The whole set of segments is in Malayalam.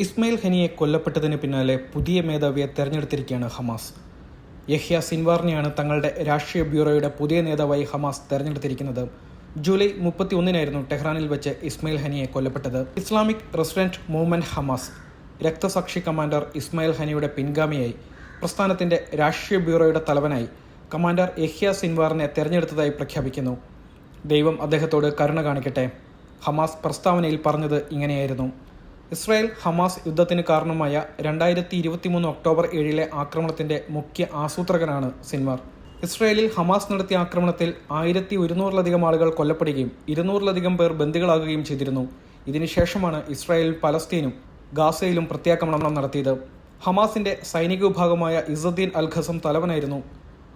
ഇസ്മയിൽ ഹനിയെ കൊല്ലപ്പെട്ടതിന് പിന്നാലെ പുതിയ മേധാവിയെ തെരഞ്ഞെടുത്തിരിക്കുകയാണ് ഹമാസ്. യഹ്യ സിൻവാറിനെയാണ് തങ്ങളുടെ രാഷ്ട്രീയ ബ്യൂറോയുടെ പുതിയ നേതാവായി ഹമാസ് തെരഞ്ഞെടുത്തിരിക്കുന്നത്. ജൂലൈ മുപ്പത്തി ഒന്നിനായിരുന്നു ടെഹ്റാനിൽ വെച്ച് ഇസ്മയിൽ ഹനിയെ കൊല്ലപ്പെട്ടത്. Islamic resident movement Hamas. രക്തസാക്ഷി കമാൻഡർ ഇസ്മയിൽ ഹനിയുടെ പിൻഗാമിയായി. പ്രസ്ഥാനത്തിന്റെ രാഷ്ട്രീയ ബ്യൂറോയുടെ തലവനായി കമാൻഡർ യഹ്യ സിൻവാറിനെ തെരഞ്ഞെടുത്തതായി പ്രഖ്യാപിക്കുന്നു. ദൈവം അദ്ദേഹത്തോട് കരുണ കാണിക്കട്ടെ. ഹമാസ് പ്രസ്താവനയിൽ പറഞ്ഞത് ഇങ്ങനെയായിരുന്നു. ഇസ്രായേൽ ഹമാസ് യുദ്ധത്തിന് കാരണമായ രണ്ടായിരത്തി ഇരുപത്തിമൂന്ന് ഒക്ടോബർ ഏഴിലെ ആക്രമണത്തിന്റെ മുഖ്യ ആസൂത്രകനാണ് സിൻവാർ. ഇസ്രായേലിൽ ഹമാസ് നടത്തിയ ആക്രമണത്തിൽ ആയിരത്തി ഒരുന്നൂറിലധികം ആളുകൾ കൊല്ലപ്പെടുകയും ഇരുന്നൂറിലധികം പേർ ബന്ദികളാകുകയും ചെയ്തിരുന്നു. ഇതിനുശേഷമാണ് ഇസ്രായേൽ പലസ്തീനും ഗാസയിലും പ്രത്യാക്രമണം നടത്തിയത്. ഹമാസിന്റെ സൈനിക വിഭാഗമായ ഇസദ്ദീൻ അൽ ഖസം തലവനായിരുന്നു.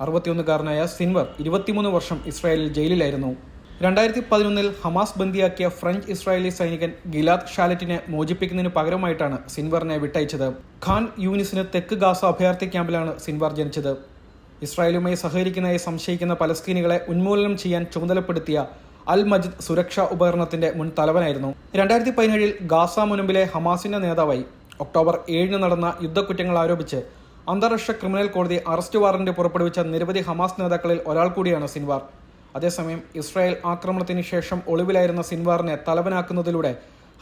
അറുപത്തിയൊന്നുകാരനായ സിൻവർ ഇരുപത്തിമൂന്ന് വർഷം ഇസ്രായേലിൽ ജയിലിലായിരുന്നു. രണ്ടായിരത്തി പതിനൊന്നിൽ ഹമാസ് ബന്ദിയാക്കിയ ഫ്രഞ്ച് ഇസ്രായേലി സൈനികൻ ഗിലാദ് ഷാലറ്റിനെ മോചിപ്പിക്കുന്നതിന് പകരമായിട്ടാണ് സിൻവറിനെ വിട്ടയച്ചത്. ഖാൻ യൂനിസിന് തെക്ക് ഗാസ അഭയാർത്ഥി ക്യാമ്പിലാണ് സിൻവർ ജനിച്ചത്. ഇസ്രായേലുമായി സഹകരിക്കുന്നതായി സംശയിക്കുന്ന പലസ്തീനികളെ ഉന്മൂലനം ചെയ്യാൻ ചുമതലപ്പെടുത്തിയ അൽ മജിദ് സുരക്ഷാ ഉപകരണത്തിന്റെ മുൻ തലവനായിരുന്നു. രണ്ടായിരത്തി പതിനേഴിൽ ഗാസ മുനമ്പിലെ ഹമാസിന്റെ നേതാവായി. ഒക്ടോബർ ഏഴിന് നടന്ന യുദ്ധക്കുറ്റങ്ങൾ ആരോപിച്ച് അന്താരാഷ്ട്ര ക്രിമിനൽ കോടതി അറസ്റ്റ് വാറന്റ് പുറപ്പെടുവിച്ച നിരവധി ഹമാസ് നേതാക്കളിൽ ഒരാൾ കൂടിയാണ് സിൻവാർ. അതേസമയം ഇസ്രായേൽ ആക്രമണത്തിന് ശേഷം ഒളിവിലായിരുന്ന സിൻവാറിനെ തലവനാക്കുന്നതിലൂടെ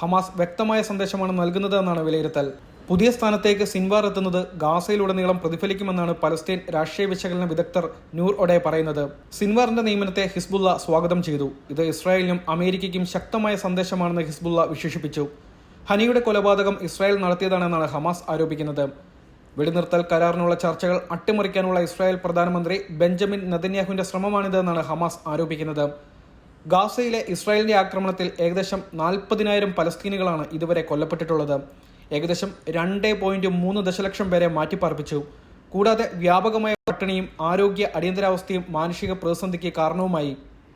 ഹമാസ് വ്യക്തമായ സന്ദേശമാണ് നൽകുന്നതെന്നാണ് വിലയിരുത്തൽ. പുതിയ സ്ഥാനത്തേക്ക് സിൻവാർ എത്തുന്നത് ഗാസയിലുടനീളം പ്രതിഫലിക്കുമെന്നാണ് പലസ്തീൻ രാഷ്ട്രീയ വിശകലന വിദഗ്ധർ നൂർ ഒഡെ പറയുന്നത്. സിൻവാറിന്റെ നിയമനത്തെ ഹിസ്ബുള്ള സ്വാഗതം ചെയ്തു. ഇത് ഇസ്രായേലിനും അമേരിക്കയ്ക്കും ശക്തമായ സന്ദേശമാണെന്ന് ഹിസ്ബുള്ള വിശേഷിപ്പിച്ചു. ഹനിയുടെ കൊലപാതകം ഇസ്രായേൽ നടത്തിയതാണെന്നാണ് ഹമാസ് ആരോപിക്കുന്നത്. വെടിനിർത്തൽ കരാറിനുള്ള ചർച്ചകൾ അട്ടിമറിക്കാനുള്ള ഇസ്രായേൽ പ്രധാനമന്ത്രി ബെഞ്ചമിൻ നദന്യാഹുവിന്റെ ശ്രമമാണിതെന്നാണ് ഹമാസ് ആരോപിക്കുന്നത്. ഗാസയിലെ ഇസ്രായേലിന്റെ ആക്രമണത്തിൽ ഏകദേശം നാൽപ്പതിനായിരം പലസ്തീനുകളാണ് ഇതുവരെ കൊല്ലപ്പെട്ടിട്ടുള്ളത്. ഏകദേശം രണ്ട് പോയിന്റ് മൂന്ന് ദശലക്ഷം പേരെ മാറ്റിപ്പാർപ്പിച്ചു. കൂടാതെ വ്യാപകമായ പട്ടിണിയും ആരോഗ്യ അടിയന്തരാവസ്ഥയും മാനുഷിക പ്രതിസന്ധിക്ക് കാരണവുമായി.